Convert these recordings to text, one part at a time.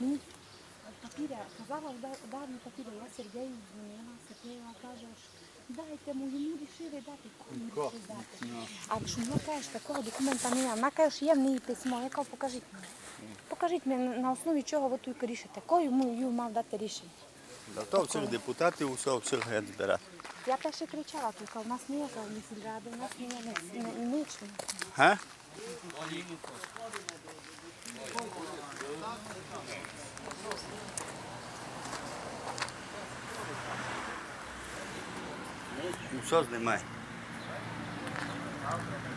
Мені папіря, казала да- давні папіря, я Сергію дзвонила, Сергієва каже, дайте му, йому рішили дати, кому дати. А що вона каже, такого документа немає. Вона каже, є в неї письмо. Я кажу, покажіть мені. Покажіть мені, на основі чого ви тут рішите. Йому мав дати рішення? Да, то всіх депутатів, усього всіх збирати. Я перше кричала, тільки у нас не є сільради, у нас не є ні- ні- ні нічого. Ну що знімай?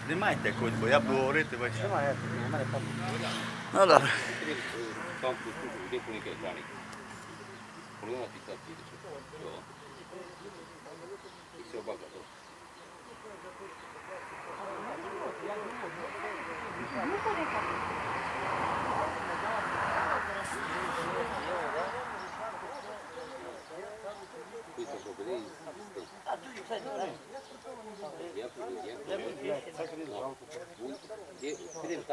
Знімайте хоч, бо я буду говорити весь. Ну добре. Problema fixa aqui, deixa eu. Isso é o bagulho. To. Koji se što bude iz Ja ja Gdje, vidim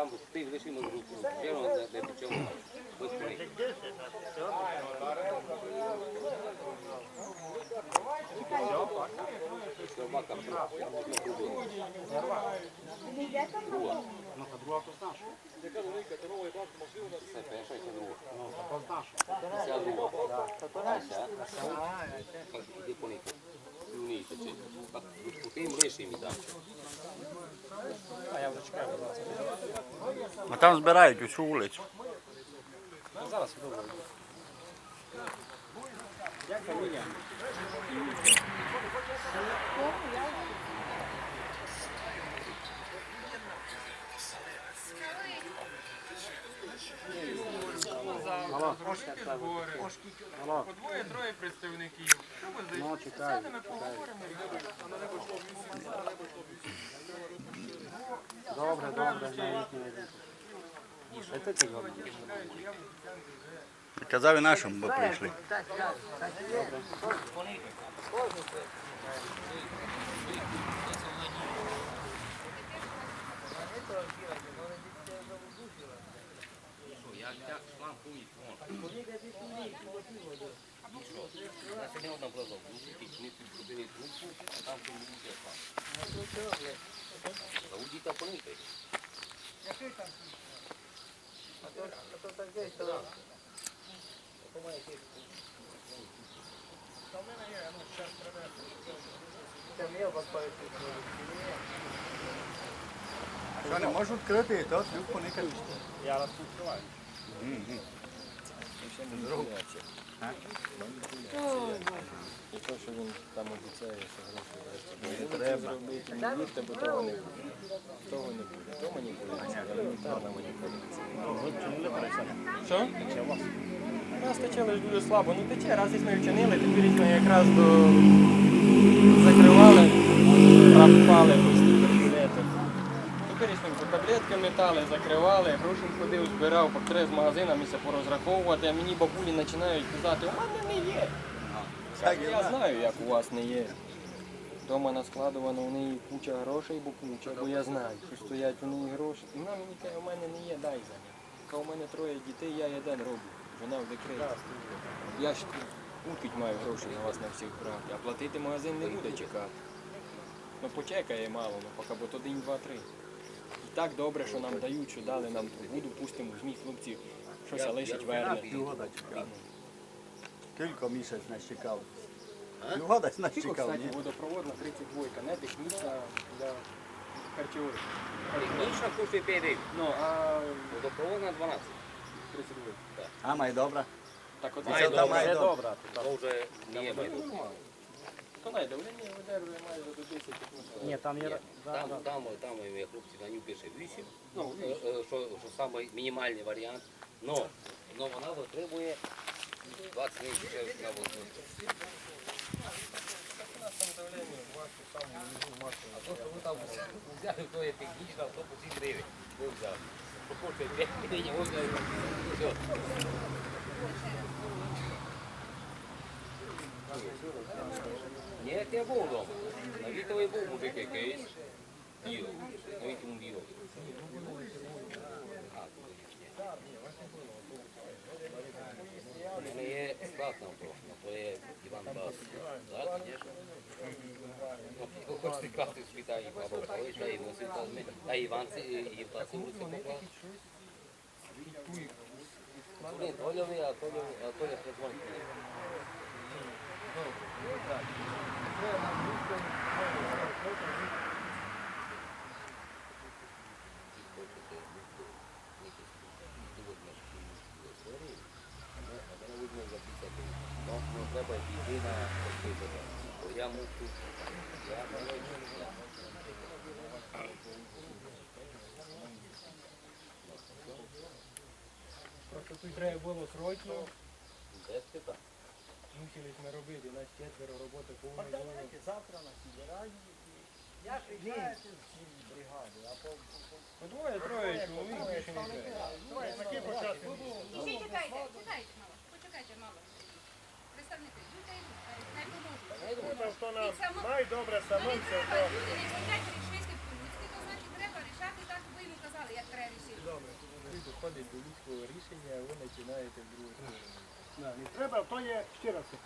čelo, baš ponike. Se obaga, ja možda drugo. Sve peša i sve drugo. Sve drugo. Kako ide ponike? I unite će. Kako, u tim rešim i dam. А там збирають усю вулицю. По двоє-троє представників. Що ви Ну, за сядемо, поговоримо. Добре, добре, навіть не Це ти його. Казав і нашим би прийшли. А, а то так десь. Що, не можу відкрити, то слюб поникати. Я раз відкриваю. І то, що він там обіцяє, що гроші. Не треба. Не вірте, бо того не буде. Того не буде. То маніпуляція, елементарна маніпуляція. Що? Раз тече лише дуже слабо. Ну тече, раз ми вчинили, тепер ми якраз до закривали, пропали. Тепер ми таблетки метали, закривали, гроші ходив, збирав, по з магазинами все порозраховувати, а мені бабулі починають казати, у мене не є. Так, Я знаю, як у вас не є. Дома наскладувано у неї куча грошей, бо куча, бо я знаю, що стоять у неї гроші. І вона мені каже, у мене не є, дай за них. У мене троє дітей, я один роблю. Вона в декреті. Я ж купить маю гроші на вас на всіх брати, а платити магазин не буде чекати. Ну почекає мало, ну поки бо то день, два, три. І так добре, що нам дають, що дали нам воду, пустимо, зміг хлопці, щось лишить верне. Кілька місяць нас чекав. Півгода нас чекав, кстати, ні? водопроводна 32, не технічна для харчових. Коштує 5 гривень. Ну, а Водопроводна 12. 32. А, май добра. Так от добре. добре. добре. То вже майдан. То найде, вони не видержує майже до 10 секунд. Ні, там є. Там, там, там є хлопці на ню пише 8, Ну, е, е, що, що саме мінімальний варіант. Но, но вона витримує 20 гривень ще на воду. А то, що ви там взяли, то є технічно, а то по 7 гривень. Ви взяли. Що коштує 5 гривень, ви взяли. Все. Ні, я був вдома. На Вітовий був мужик якийсь. Діло. На Вітовому діло. А, туди є. там то, ну, то є Іван Бас. Так, звісно. Ну, Хочете казати, спитає і Павло Павлович, а і Василь Казмин, а Іван це і Василь це поклав. Ні, Толєві, а Толєві, а Толя призвонить мені. Хочете якісь доводиш історії, а мене видно записати. Ну, ну, треба йти на розпитати. Мушу, я Просто тут треба було срочно, мусили ми робити, у нас четверо роботи повинні було. Давайте завтра на збираємо. Я приїжджаєте всі бригади, а по По двоє, троє чоловік більше не треба. такі початку. І чекайте, чекайте мало, почекайте мало. Представники, людей, хай поможуть. Хто нам само- найдобре не становиться, треба, то люди не хочуть рішити по-людськи, то значить треба рішати так, ви йому казали, як треба рішити. Ви доходить до людського рішення, а ви починаєте в другу сторону. не треба, то є ще раз це